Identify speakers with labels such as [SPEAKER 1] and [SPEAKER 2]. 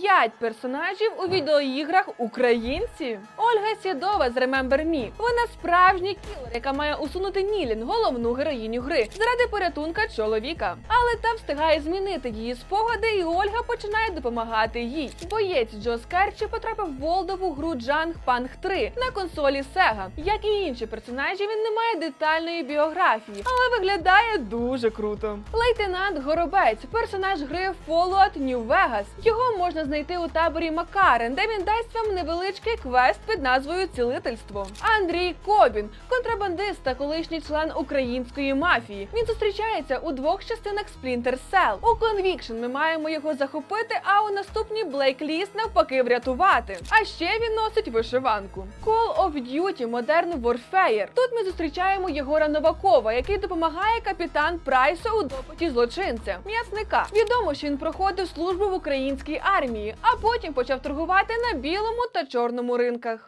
[SPEAKER 1] П'ять персонажів у відеоіграх українці. Ольга Сідова з Remember Me. Вона справжній кілер, яка має усунути Нілін, головну героїню гри, заради порятунка чоловіка. Але та встигає змінити її спогади, і Ольга починає допомагати їй. Боєць Джо Скерчі потрапив в волдову гру Джанг Панг 3 на консолі Sega. Як і інші персонажі, він не має детальної біографії, але виглядає дуже круто. Лейтенант Горобець, персонаж гри Fallout New Vegas. Його можна знайти у таборі Макарен, де він дасть вам невеличкий квест під назвою Цілительство. Андрій Кобін, контрабандист та колишній член української мафії. Він зустрічається у двох частинах Splinter Cell. У Conviction ми маємо його захопити, а у наступній Blacklist навпаки врятувати. А ще він носить вишиванку. Call of Duty Modern Warfare. Тут ми зустрічаємо Єгора Новакова, який допомагає капітан Прайсу у допиті злочинця, м'ясника. Відомо, що він проходив службу в українській армії, а потім почав торгувати на білому та чорному ринках.